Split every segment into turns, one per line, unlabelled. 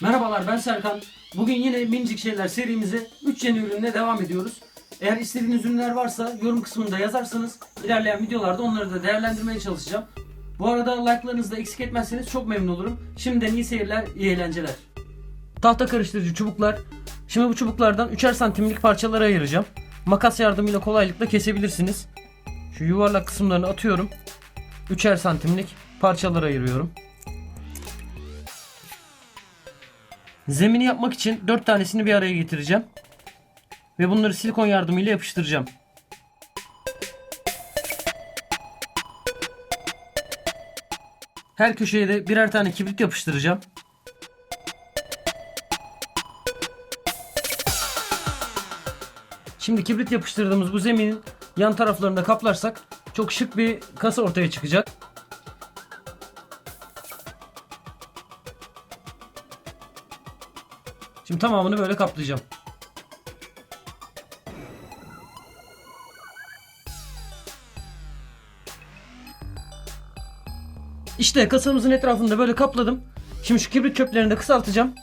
Merhabalar ben Serkan. Bugün yine minicik şeyler serimize 3 yeni ürünle devam ediyoruz. Eğer istediğiniz ürünler varsa yorum kısmında yazarsanız ilerleyen videolarda onları da değerlendirmeye çalışacağım. Bu arada like'larınızı da eksik etmezseniz çok memnun olurum. Şimdiden iyi seyirler, iyi eğlenceler. Tahta karıştırıcı çubuklar. Şimdi bu çubuklardan 3'er santimlik parçalara ayıracağım. Makas yardımıyla kolaylıkla kesebilirsiniz. Şu yuvarlak kısımlarını atıyorum. 3'er santimlik parçalara ayırıyorum. Zemini yapmak için 4 tanesini bir araya getireceğim. Ve bunları silikon yardımıyla yapıştıracağım. Her köşeye de birer tane kibrit yapıştıracağım. Şimdi kibrit yapıştırdığımız bu zeminin yan taraflarını da kaplarsak çok şık bir kasa ortaya çıkacak. Şimdi tamamını böyle kaplayacağım. İşte kasamızın etrafını da böyle kapladım. Şimdi şu kibrit çöplerini de kısaltacağım.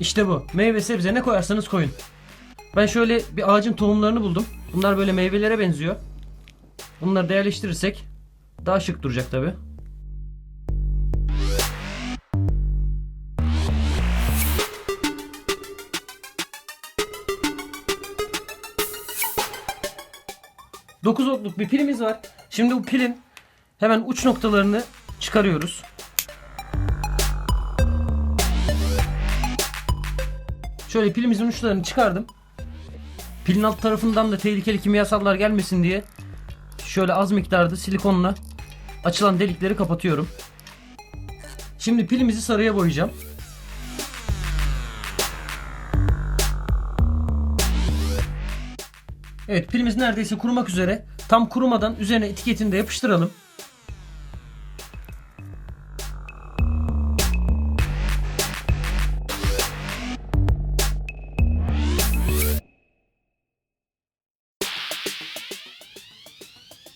İşte bu. Meyve sebze ne koyarsanız koyun. Ben şöyle bir ağacın tohumlarını buldum. Bunlar böyle meyvelere benziyor. Bunları da yerleştirirsek daha şık duracak tabii. 9 voltluk bir pilimiz var. Şimdi bu pilin hemen uç noktalarını çıkarıyoruz. Şöyle pilimizin uçlarını çıkardım. Pilin alt tarafından da tehlikeli kimyasallar gelmesin diye şöyle az miktarda silikonla açılan delikleri kapatıyorum. Şimdi pilimizi sarıya boyayacağım. Evet pilimiz neredeyse kurumak üzere. Tam kurumadan üzerine etiketini de yapıştıralım.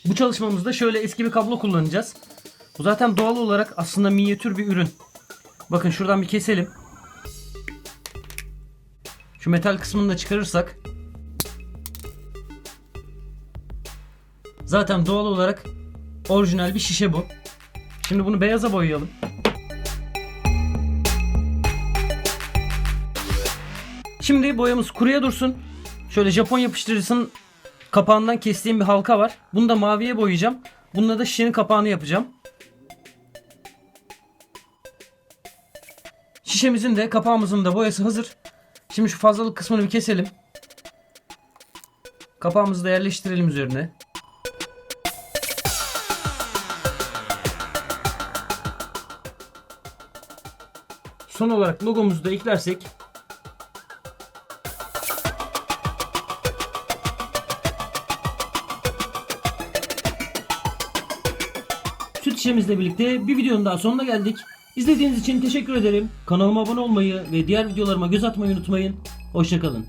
Bu çalışmamızda şöyle eski bir kablo kullanacağız. Bu zaten doğal olarak aslında minyatür bir ürün. Bakın şuradan bir keselim. Şu metal kısmını da çıkarırsak Zaten doğal olarak orijinal bir şişe bu. Şimdi bunu beyaza boyayalım. Şimdi boyamız kuruya dursun. Şöyle Japon yapıştırıcısının kapağından kestiğim bir halka var. Bunu da maviye boyayacağım. Bununla da şişenin kapağını yapacağım. Şişemizin de kapağımızın da boyası hazır. Şimdi şu fazlalık kısmını bir keselim. Kapağımızı da yerleştirelim üzerine. Son olarak logomuzu da eklersek Süt şişemizle birlikte bir videonun daha sonuna geldik. İzlediğiniz için teşekkür ederim. Kanalıma abone olmayı ve diğer videolarıma göz atmayı unutmayın. Hoşçakalın.